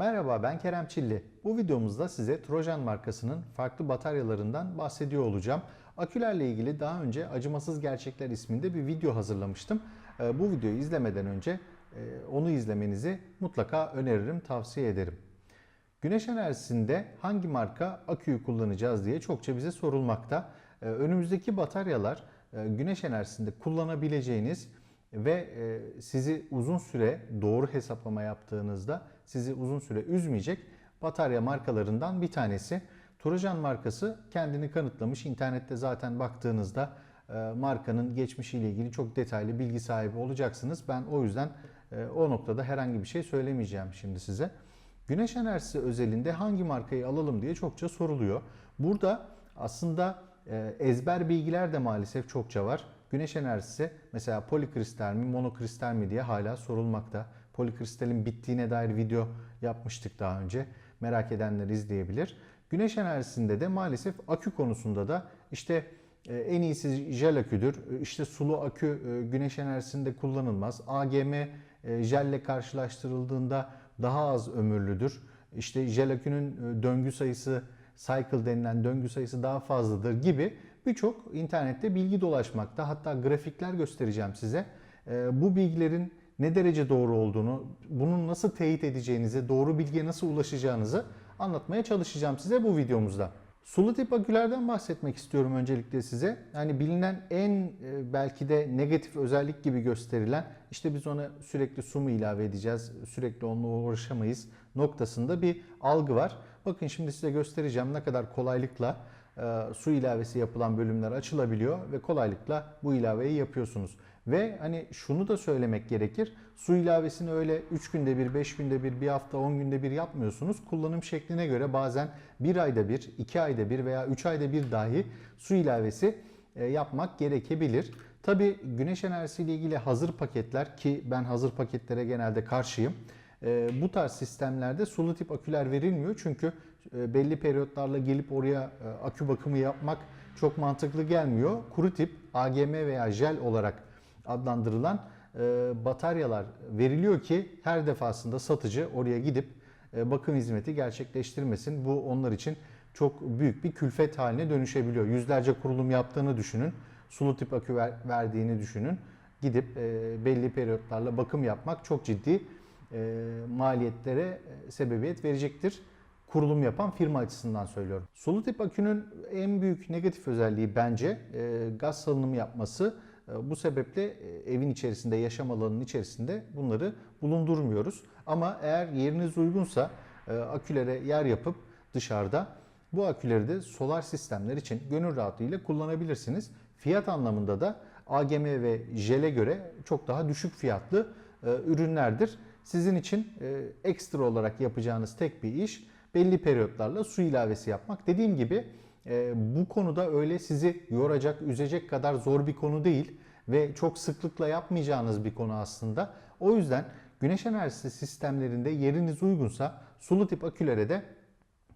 Merhaba ben Kerem Çilli. Bu videomuzda size Trojan markasının farklı bataryalarından bahsediyor olacağım. Akülerle ilgili daha önce Acımasız Gerçekler isminde bir video hazırlamıştım. Ee, Bu videoyu izlemeden önce e, onu izlemenizi mutlaka öneririm, tavsiye ederim. Güneş enerjisinde hangi marka aküyü kullanacağız diye çokça bize sorulmakta. Ee, Önümüzdeki bataryalar e, güneş enerjisinde kullanabileceğiniz ve e, sizi uzun süre doğru hesaplama yaptığınızda sizi uzun süre üzmeyecek batarya markalarından bir tanesi. Trojan markası kendini kanıtlamış. İnternette zaten baktığınızda e, markanın geçmişiyle ilgili çok detaylı bilgi sahibi olacaksınız. Ben o yüzden e, o noktada herhangi bir şey söylemeyeceğim şimdi size. Güneş enerjisi özelinde hangi markayı alalım diye çokça soruluyor. Burada aslında e, ezber bilgiler de maalesef çokça var. Güneş enerjisi mesela polikristal mi monokristal mi diye hala sorulmakta. Polikristalin bittiğine dair video yapmıştık daha önce. Merak edenler izleyebilir. Güneş enerjisinde de maalesef akü konusunda da işte e, en iyisi jel aküdür. E, İşte sulu akü e, güneş enerjisinde kullanılmaz. AGM jelle karşılaştırıldığında daha az ömürlüdür. İşte jel akünün döngü sayısı cycle denilen döngü sayısı daha fazladır gibi birçok internette bilgi dolaşmakta. Hatta grafikler göstereceğim size. Bu bilgilerin ne derece doğru olduğunu, bunun nasıl teyit edeceğinizi, doğru bilgiye nasıl ulaşacağınızı anlatmaya çalışacağım size bu videomuzda. Sulu tip akülerden bahsetmek istiyorum öncelikle size. Yani bilinen en e, belki de negatif özellik gibi gösterilen işte biz ona sürekli su mu ilave edeceğiz, sürekli onunla uğraşamayız noktasında bir algı var. Bakın şimdi size göstereceğim ne kadar kolaylıkla e, su ilavesi yapılan bölümler açılabiliyor ve kolaylıkla bu ilaveyi yapıyorsunuz. Ve hani şunu da söylemek gerekir. Su ilavesini öyle 3 günde bir, 5 günde bir, bir hafta, 10 günde bir yapmıyorsunuz. Kullanım şekline göre bazen 1 ayda bir, 2 ayda bir veya 3 ayda bir dahi su ilavesi e, yapmak gerekebilir. Tabi güneş enerjisiyle ilgili hazır paketler ki ben hazır paketlere genelde karşıyım. E, Bu tarz sistemlerde sulu tip aküler verilmiyor çünkü e, belli periyotlarla gelip oraya akü bakımı yapmak çok mantıklı gelmiyor. Kuru tip AGM veya jel olarak adlandırılan e, bataryalar veriliyor ki her defasında satıcı oraya gidip e, bakım hizmeti gerçekleştirmesin. Bu onlar için çok büyük bir külfet haline dönüşebiliyor. Yüzlerce kurulum yaptığını düşünün. Sulu tip akü ver- verdiğini düşünün. Gidip e, belli periyotlarla bakım yapmak çok ciddi maliyetlere sebebiyet verecektir kurulum yapan firma açısından söylüyorum. Sulu tip akünün en büyük negatif özelliği bence gaz salınımı yapması. E, Bu sebeple e, evin içerisinde, yaşam alanının içerisinde bunları bulundurmuyoruz. Ama eğer yeriniz uygunsa e, akülere yer yapıp dışarıda bu aküleri de solar sistemler için gönül rahatlığıyla kullanabilirsiniz. Fiyat anlamında da AGM ve JEL'e göre çok daha düşük fiyatlı e, ürünlerdir. Sizin için ekstra olarak yapacağınız tek bir iş belli periyotlarla su ilavesi yapmak. Dediğim gibi e, bu konuda öyle sizi yoracak, üzecek kadar zor bir konu değil ve çok sıklıkla yapmayacağınız bir konu aslında. O yüzden güneş enerjisi sistemlerinde yeriniz uygunsa sulu tip akülere de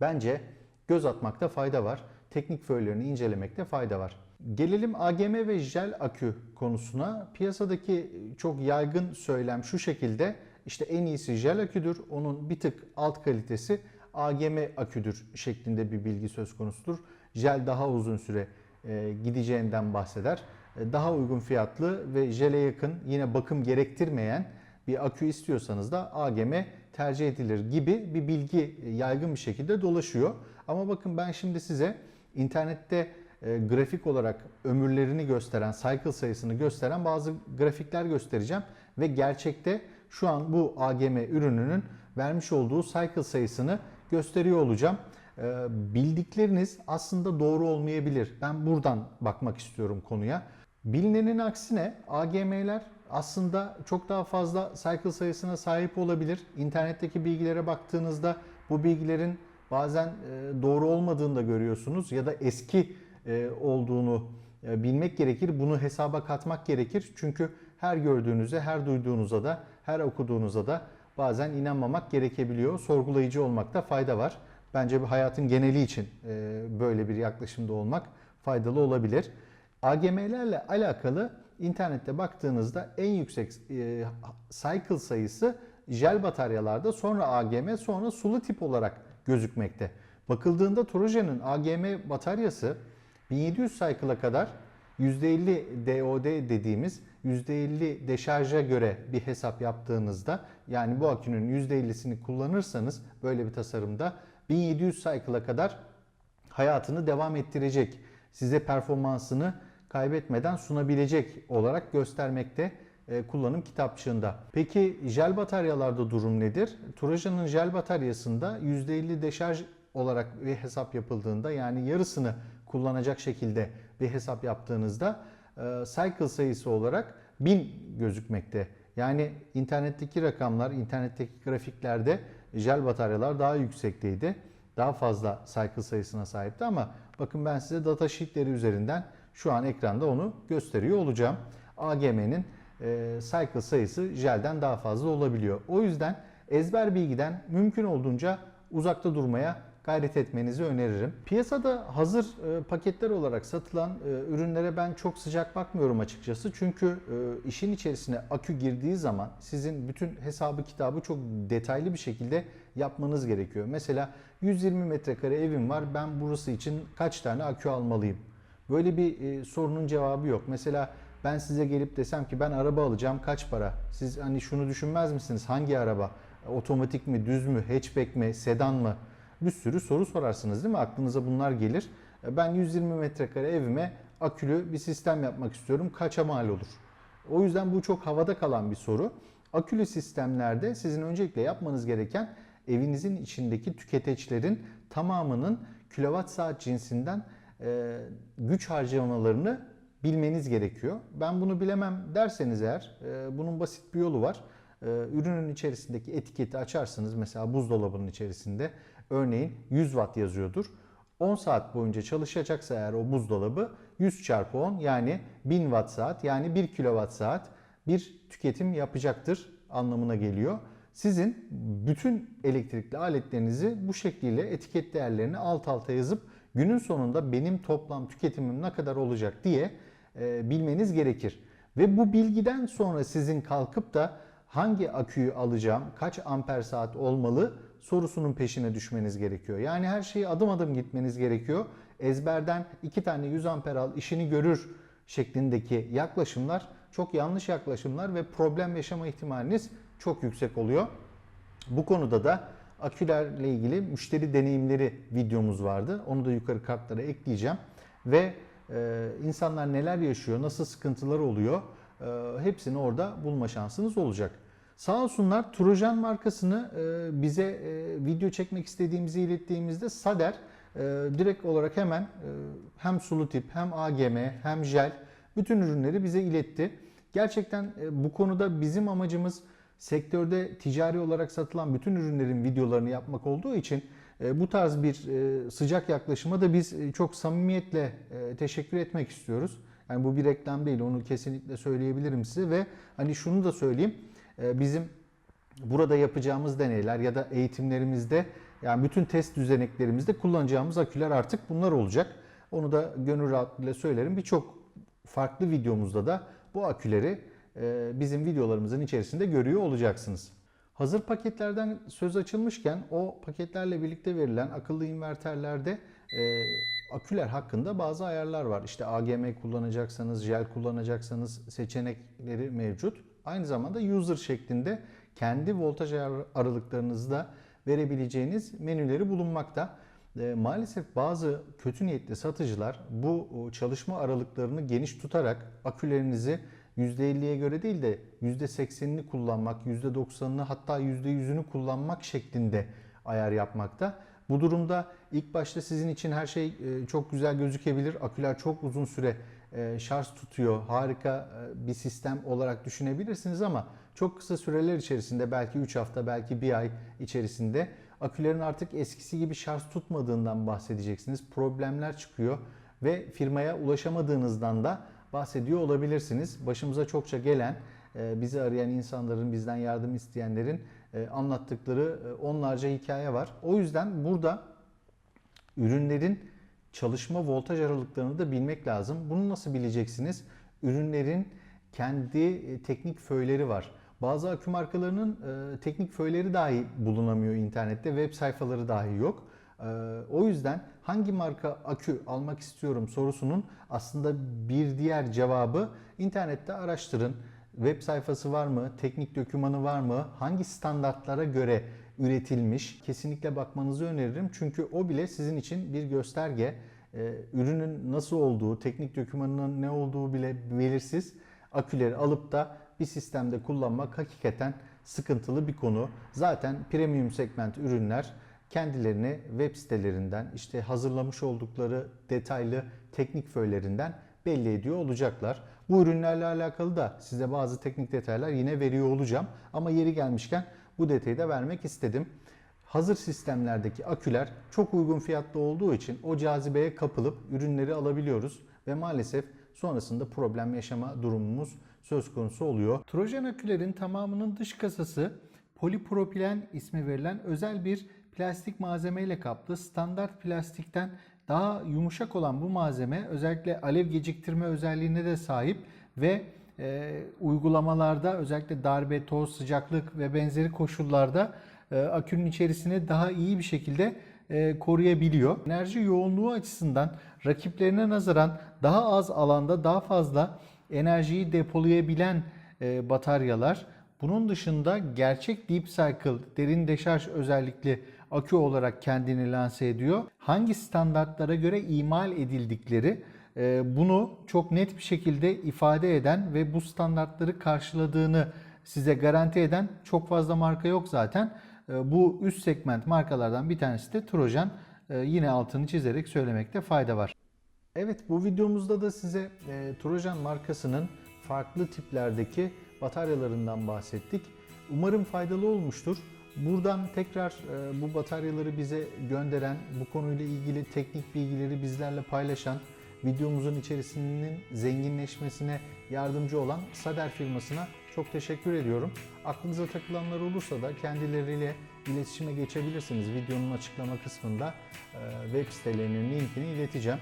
bence göz atmakta fayda var. Teknik föylerini incelemekte fayda var. Gelelim AGM ve jel akü konusuna. Piyasadaki çok yaygın söylem şu şekilde. İşte en iyisi jel aküdür. Onun bir tık alt kalitesi AGM aküdür şeklinde bir bilgi söz konusudur. Jel daha uzun süre e, gideceğinden bahseder. E, Daha uygun fiyatlı ve jele yakın yine bakım gerektirmeyen bir akü istiyorsanız da AGM tercih edilir gibi bir bilgi yaygın bir şekilde dolaşıyor. Ama bakın ben şimdi size internette e, grafik olarak ömürlerini gösteren, cycle sayısını gösteren bazı grafikler göstereceğim ve gerçekte şu an bu AGM ürününün vermiş olduğu cycle sayısını gösteriyor olacağım. E, Bildikleriniz aslında doğru olmayabilir. Ben buradan bakmak istiyorum konuya. Bilinenin aksine AGM'ler aslında çok daha fazla cycle sayısına sahip olabilir. İnternetteki bilgilere baktığınızda bu bilgilerin bazen e, doğru olmadığını da görüyorsunuz ya da eski e, olduğunu e, bilmek gerekir. Bunu hesaba katmak gerekir. Çünkü her gördüğünüze, her duyduğunuza da, her okuduğunuza da bazen inanmamak gerekebiliyor. Sorgulayıcı olmakta fayda var. Bence bu hayatın geneli için e, böyle bir yaklaşımda olmak faydalı olabilir. AGM'lerle alakalı internette baktığınızda en yüksek e, cycle sayısı jel bataryalarda sonra AGM sonra sulu tip olarak gözükmekte. Bakıldığında Trojan'ın AGM bataryası 1700 cycle'a kadar %50 DOD dediğimiz %50 deşarja göre bir hesap yaptığınızda yani bu akünün %50'sini kullanırsanız böyle bir tasarımda 1700 cycle'a kadar hayatını devam ettirecek. Size performansını kaybetmeden sunabilecek olarak göstermekte e, kullanım kitapçığında. Peki jel bataryalarda durum nedir? Trojan'ın jel bataryasında %50 deşarj olarak bir hesap yapıldığında yani yarısını kullanacak şekilde bir hesap yaptığınızda cycle sayısı olarak 1000 gözükmekte. Yani internetteki rakamlar, internetteki grafiklerde jel bataryalar daha yüksekteydi. Daha fazla cycle sayısına sahipti ama bakın ben size datasheetleri üzerinden şu an ekranda onu gösteriyor olacağım. AGM'nin e, cycle sayısı jelden daha fazla olabiliyor. O yüzden ezber bilgiden mümkün olduğunca uzakta durmaya gayret etmenizi öneririm. Piyasada hazır e, paketler olarak satılan e, ürünlere ben çok sıcak bakmıyorum açıkçası. Çünkü e, işin içerisine akü girdiği zaman sizin bütün hesabı kitabı çok detaylı bir şekilde yapmanız gerekiyor. Mesela 120 metrekare evim var. Ben burası için kaç tane akü almalıyım? Böyle bir e, sorunun cevabı yok. Mesela ben size gelip desem ki ben araba alacağım kaç para? Siz hani şunu düşünmez misiniz? Hangi araba? Otomatik mi, düz mü, hatchback mi, sedan mı? Bir sürü soru sorarsınız değil mi? Aklınıza bunlar gelir. E, Ben 120 metrekare evime akülü bir sistem yapmak istiyorum. Kaça mal olur? O yüzden bu çok havada kalan bir soru. Akülü sistemlerde sizin öncelikle yapmanız gereken evinizin içindeki tüketeçlerin tamamının kilowatt saat cinsinden e, güç harcamalarını bilmeniz gerekiyor. Ben bunu bilemem derseniz eğer e, bunun basit bir yolu var. Ürünün içerisindeki etiketi açarsınız. Mesela buzdolabının içerisinde örneğin 100 watt yazıyordur. 10 saat boyunca çalışacaksa eğer o buzdolabı 100 çarpı 10 yani 1000 watt saat yani 1 kilowatt saat bir tüketim yapacaktır anlamına geliyor. Sizin bütün elektrikli aletlerinizi bu şekliyle etiket değerlerini alt alta yazıp günün sonunda benim toplam tüketimim ne kadar olacak diye e, bilmeniz gerekir. Ve bu bilgiden sonra sizin kalkıp da hangi aküyü alacağım, kaç amper saat olmalı sorusunun peşine düşmeniz gerekiyor. Yani her şeyi adım adım gitmeniz gerekiyor. Ezberden iki tane 100 amper al işini görür şeklindeki yaklaşımlar çok yanlış yaklaşımlar ve problem yaşama ihtimaliniz çok yüksek oluyor. Bu konuda da akülerle ilgili müşteri deneyimleri videomuz vardı. Onu da yukarı kartlara ekleyeceğim. Ve e, insanlar neler yaşıyor, nasıl sıkıntılar oluyor e, hepsini orada bulma şansınız olacak. Sağ olsunlar Trojan markasını e, bize e, video çekmek istediğimizi ilettiğimizde Sader e, direkt olarak hemen hem sulu tip hem AGM hem jel bütün ürünleri bize iletti. Gerçekten bu konuda bizim amacımız sektörde ticari olarak satılan bütün ürünlerin videolarını yapmak olduğu için bu tarz bir sıcak yaklaşıma da biz çok samimiyetle teşekkür etmek istiyoruz. Yani bu bir reklam değil onu kesinlikle söyleyebilirim size ve hani şunu da söyleyeyim bizim burada yapacağımız deneyler ya da eğitimlerimizde yani bütün test düzeneklerimizde kullanacağımız aküler artık bunlar olacak. Onu da gönül rahatlığıyla söylerim. Birçok farklı videomuzda da bu aküleri e, bizim videolarımızın içerisinde görüyor olacaksınız. Hazır paketlerden söz açılmışken o paketlerle birlikte verilen akıllı inverterlerde e, aküler hakkında bazı ayarlar var. İşte AGM kullanacaksanız, jel kullanacaksanız seçenekleri mevcut. Aynı zamanda user şeklinde kendi voltaj aralıklarınızda verebileceğiniz menüleri bulunmakta. E, maalesef bazı kötü niyetli satıcılar bu çalışma aralıklarını geniş tutarak akülerinizi %50'ye göre değil de %80'ini kullanmak, %90'ını hatta %100'ünü kullanmak şeklinde ayar yapmakta. Bu durumda ilk başta sizin için her şey e, çok güzel gözükebilir. Aküler çok uzun süre şarj tutuyor. Harika e, bir sistem olarak düşünebilirsiniz ama çok kısa süreler içerisinde belki 3 hafta belki 1 ay içerisinde akülerin artık eskisi gibi şarj tutmadığından bahsedeceksiniz. Problemler çıkıyor ve firmaya ulaşamadığınızdan da bahsediyor olabilirsiniz. Başımıza çokça gelen, e, bizi arayan insanların, bizden yardım isteyenlerin e, anlattıkları e, onlarca hikaye var. O yüzden burada ürünlerin çalışma voltaj aralıklarını da bilmek lazım. Bunu nasıl bileceksiniz? Ürünlerin kendi e, teknik föyleri var. Bazı akü markalarının e, teknik föyleri dahi bulunamıyor internette, web sayfaları dahi yok. E, o yüzden hangi marka akü almak istiyorum sorusunun aslında bir diğer cevabı internette araştırın. Web sayfası var mı? Teknik dokümanı var mı? Hangi standartlara göre üretilmiş? Kesinlikle bakmanızı öneririm. Çünkü o bile sizin için bir gösterge. Ee, ürünün nasıl olduğu, teknik dokümanının ne olduğu bile belirsiz. Aküleri alıp da bir sistemde kullanmak hakikaten sıkıntılı bir konu. Zaten premium segment ürünler kendilerini web sitelerinden işte hazırlamış oldukları detaylı teknik föylerinden belli ediyor olacaklar. Bu ürünlerle alakalı da size bazı teknik detaylar yine veriyor olacağım. Ama yeri gelmişken bu detayı da vermek istedim. Hazır sistemlerdeki aküler çok uygun fiyatlı olduğu için o cazibeye kapılıp ürünleri alabiliyoruz ve maalesef sonrasında problem yaşama durumumuz söz konusu oluyor. Trojan akülerin tamamının dış kasası polipropilen ismi verilen özel bir plastik malzemeyle kaplı. Standart plastikten daha yumuşak olan bu malzeme özellikle alev geciktirme özelliğine de sahip ve e, uygulamalarda özellikle darbe, toz, sıcaklık ve benzeri koşullarda e, akünün içerisini daha iyi bir şekilde e, koruyabiliyor. Enerji yoğunluğu açısından rakiplerine nazaran daha az alanda daha fazla enerjiyi depolayabilen e, bataryalar. Bunun dışında gerçek deep cycle derin deşarj özellikli akü olarak kendini lanse ediyor. Hangi standartlara göre imal edildikleri bunu çok net bir şekilde ifade eden ve bu standartları karşıladığını size garanti eden çok fazla marka yok zaten. E, Bu üst segment markalardan bir tanesi de Trojan. E, Yine altını çizerek söylemekte fayda var. Evet bu videomuzda da size e, Trojan markasının farklı tiplerdeki bataryalarından bahsettik. Umarım faydalı olmuştur. Buradan tekrar e, bu bataryaları bize gönderen, bu konuyla ilgili teknik bilgileri bizlerle paylaşan, videomuzun içerisinin zenginleşmesine yardımcı olan Sader firmasına çok teşekkür ediyorum. Aklınıza takılanlar olursa da kendileriyle iletişime geçebilirsiniz. Videonun açıklama kısmında e, web sitelerinin linkini ileteceğim.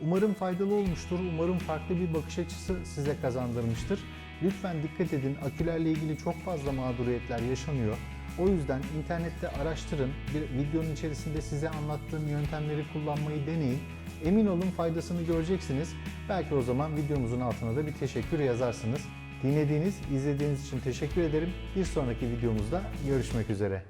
Umarım faydalı olmuştur. Umarım farklı bir bakış açısı size kazandırmıştır. Lütfen dikkat edin. Akülerle ilgili çok fazla mağduriyetler yaşanıyor. O yüzden internette araştırın. Bir videonun içerisinde size anlattığım yöntemleri kullanmayı deneyin. Emin olun faydasını göreceksiniz. Belki o zaman videomuzun altına da bir teşekkür yazarsınız. Dinlediğiniz, izlediğiniz için teşekkür ederim. Bir sonraki videomuzda görüşmek üzere.